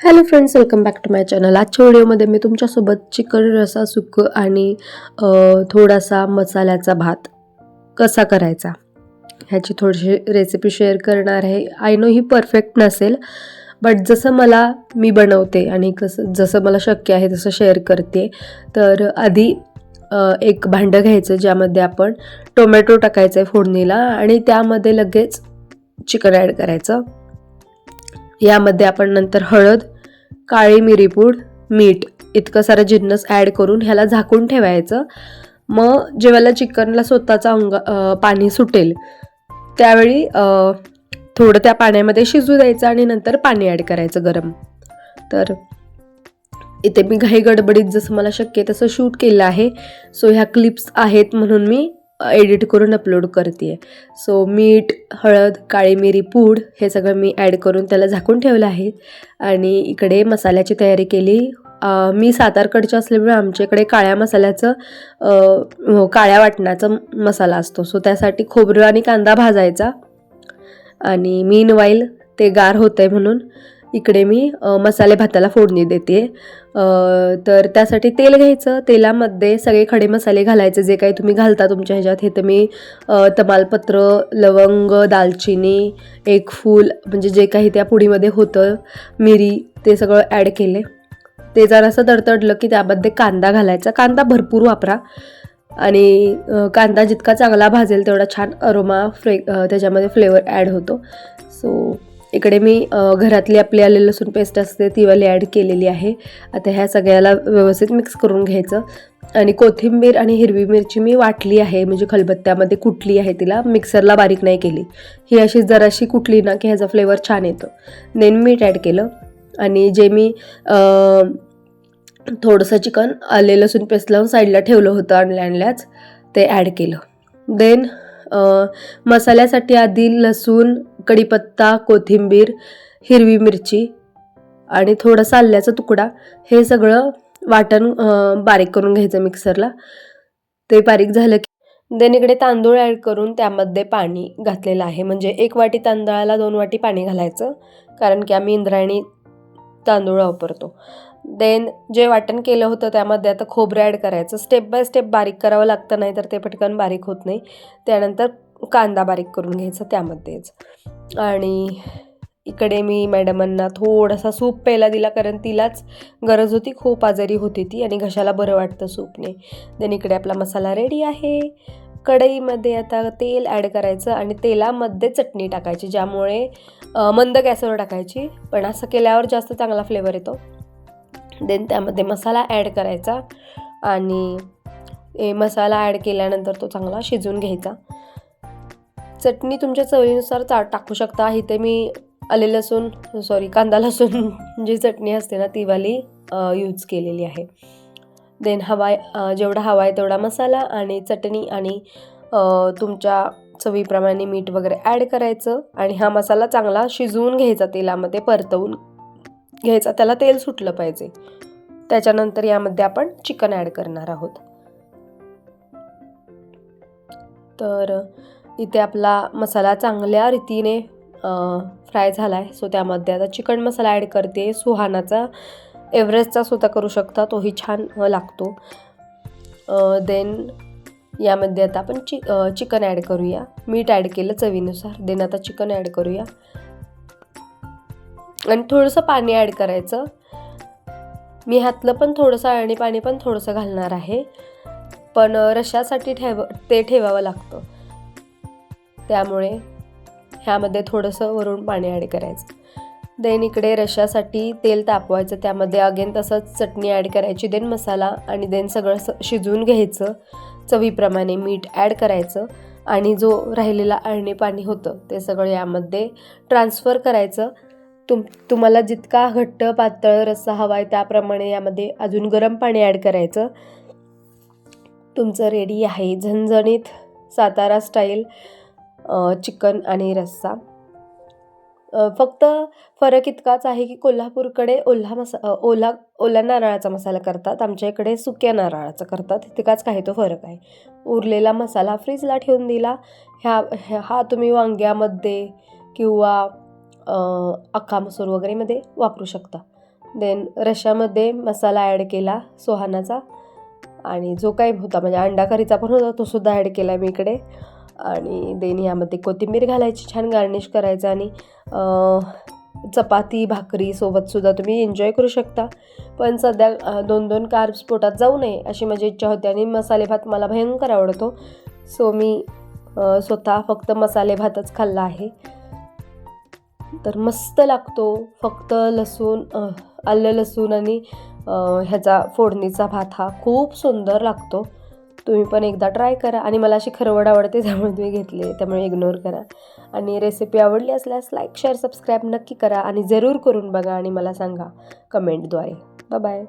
Hello friends welcome back to my channel आजच्या व्हिडिओमध्ये मी तुमच्यासोबत चिकन रसा सुकं आणि थोडासा मसाल्याचा भात कसा करायचा ह्याची थोडीशी रेसिपी शेअर करणार आहे. आय नो ही परफेक्ट नसेल बट जसं मला मी बनवते आणि कसं जसं मला शक्य आहे तसं शेअर करते. तर आधी एक भांडं घ्यायचं ज्यामध्ये आपण टोमॅटो टाकायचं आहे फोडणीला आणि त्यामध्ये लगेच चिकन ॲड करायचं. यामध्ये आपण नंतर हळद काळी मिरीपूड मीठ इतकं सारं जिन्नस ॲड करून ह्याला झाकून ठेवायचं. मग जेव्हा चिकनला स्वतःचा अंग पाणी सुटेल. त्यावेळी थोडं त्या पाण्यामध्ये शिजू द्यायचं आणि नंतर पाणी ॲड करायचं गरम. तर इथे मी घाई गडबडीत जसं मला शक्य तसं शूट केलं आहे. सो ह्या क्लिप्स आहेत म्हणून मी एडिट करून अपलोड करते सो मीठ हळद काळी मिरी पूड हे सगळं मी ॲड करून त्याला झाकून ठेवलं आहे. आणि इकडे मसाल्याची तयारी केली. मी सातारकडच्या असल्यामुळे आमच्या इकडे काळ्या मसाल्याचं हो, काळ्या वाटणाचा मसाला असतो. सो त्यासाठी खोबरं आणि कांदा भाजायचा. आणि मीन वाईल ते गार होतं आहे म्हणून. इकडे मी मसाले भाताला फोडणी देते. तर त्यासाठी तेल घ्यायचं. तेलामध्ये सगळे खडे मसाले घालायचे. जे काही तुम्ही घालता तुमच्या ह्याच्यात हे तर मी तमालपत्र लवंग दालचिनी एक फूल म्हणजे जे काही त्या पुडीमध्ये होतं मिरी ते सगळं ॲड केले. ते जरासं तडतडलं की त्यामध्ये कांदा घालायचा. कांदा भरपूर वापरा. आणि कांदा जितका चांगला भाजेल तेवढा छान अरोमा फ्रे त्याच्यामध्ये फ्लेवर ॲड होतो. सो इकडे मी घरातली आपली आले लसूण पेस्ट असते ती वाली ॲड केलेली आहे. आता ह्या सगळ्याला व्यवस्थित मिक्स करून घ्यायचं. आणि कोथिंबीर आणि हिरवी मिरची मी वाटली आहे म्हणजे खलबत्त्यामध्ये कुटली आहे तिला मिक्सरला बारीक नाही केली. ही अशी जराशी कुटली ना की ह्याचा फ्लेवर छान येतो. देन मीठ ॲड केलं. आणि जे मी थोडंसं चिकन आले लसूण पेस्ट लावून साईडला ठेवलं होतं आणल्या आणल्याच ते ॲड केलं. देन मसाल्यासाठी आधी लसूण कढीपत्ता कोथिंबीर हिरवी मिरची आणि थोडासा आल्याचा तुकडा. हे सगळं वाटण बारीक करून घ्यायचं मिक्सरला. ते बारीक झालं की देन इकडे तांदूळ ॲड करून त्यामध्ये पाणी घातलेलं आहे. म्हणजे एक वाटी तांदळाला दोन वाटी पाणी घालायचं कारण की आम्ही इंद्रायणी तांदूळ वापरतो. देन जे वाटण केलं होतं त्यामध्ये आता खोबरं ॲड करायचं. स्टेप बाय स्टेप बारीक करावं लागतं नाही तर ते पटकन बारीक होत नाही. त्यानंतर कांदा बारीक करून घ्यायचा त्यामध्येच. आणि इकडे मी मॅडमांना थोडासा सूप प्यायला दिला कारण तिलाच गरज होती खूप आजारी होती ती आणि घशाला बरं वाटतं सूपने. देन इकडे आपला मसाला रेडी आहे. कढईमध्ये आता तेल ॲड करायचं आणि तेलामध्ये चटणी टाकायची ज्यामुळे मंद गॅसवर टाकायची. पण असं केल्यावर जास्त चांगला फ्लेवर येतो. देन त्यामध्ये मसाला ॲड करायचा आणि मसाला ॲड केल्यानंतर तो चांगला शिजवून घ्यायचा. चटणी तुमच्या चवीनुसार चा टाकू शकता. इथे मी आले लसूण सॉरी कांदा लसूण जी चटणी असते ना ती वाली यूज केलेली आहे. देन हवाय जेवढा हवा आहे तेवढा मसाला आणि चटणी आणि तुमच्या चवीप्रमाणे मीठ वगैरे ॲड करायचं. आणि हा मसाला चांगला शिजवून घ्यायचा तेलामध्ये परतवून घ्यायचा. त्याला तेल सुटलं पाहिजे. त्याच्यानंतर यामध्ये आपण चिकन ॲड करणार आहोत. तर इथे आपला मसाला चांगल्या रीतीने फ्राय झाला आहे सो त्यामध्ये आता चिकन मसाला ॲड करते. सुहानाचा एव्हरेस्टचा सुद्धा करू शकता. तोही छान लागतो. देन यामध्ये आता आपण चि चिकन ॲड करूया. मीठ ॲड केलं चवीनुसार. देन आता चिकन ॲड करूया. आणि थोडंसं पाणी ॲड करायचं. मी ह्यातलं पण थोडंसं आणि पाणी पण थोडंसं घालणार आहे. पण रशासाठी ठेव ते ठेवावं लागतं. त्यामुळे ह्यामध्ये थोडंसं वरून पाणी ॲड करायचं. देन इकडे रश्शासाठी तेल तापवायचं. त्यामध्ये अगेन तसंच चटणी ॲड करायची देन मसाला आणि देन सगळं स- शिजवून घ्यायचं. चवीप्रमाणे मीठ ॲड करायचं आणि जो राहिलेला अळणी पाणी होतं ते सगळं यामध्ये ट्रान्सफर करायचं. तुम तुम्हाला जितका घट्ट पातळ रस्सा हवा आहे त्याप्रमाणे यामध्ये अजून गरम पाणी ॲड करायचं. तुमचं रेडी आहे झणझणीत सातारा स्टाईल. चिकन आणि रस्सा. फक्त फरक इतकाच आहे की कोल्हापूरकडे ओल्हा मसा ओला ओला ओल्या नारळाचा मसाला करतात. आमच्या इकडे सुक्या नारळाचा करतात. तितकाच काही तो फरक आहे. उरलेला मसाला फ्रीजला ठेवून दिला. ह्या हा तुम्ही वांग्यामध्ये किंवा अख्खा मसूर वगैरेमध्ये वापरू शकता. देन रशामध्ये मसाला ॲड केला सोहानाचा. आणि जो काही होता म्हणजे अंडा करीचा पण होता तो सुद्धा ॲड केला मी इकडे. आणि देन यामध्ये कोथिंबीर घालायची छान गार्निश करायचं आणि चपाती भाकरी सोबतसुद्धा तुम्ही एन्जॉय करू शकता. पण सध्या दोन दोन कार्ब्स पोटात जाऊ नये अशी माझी इच्छा होती आणि मसाले भात मला भयंकर आवडतो. सो मी स्वतः फक्त मसाले भातच खाल्ला आहे. तर मस्त लागतो फक्त लसूण आलं लसूण आणि ह्याचा फोडणीचा भात हा खूप सुंदर लागतो. तुम्ही पण एकदा ट्राय करा आणि मला अशी खरवड आवडते त्यामुळे तुम्ही घेतले त्यामुळे इग्नोर करा. आणि रेसिपी आवडली असल्यास लाईक शेअर सबस्क्राईब नक्की करा आणि जरूर करून बघा आणि मला सांगा कमेंटद्वारे बाय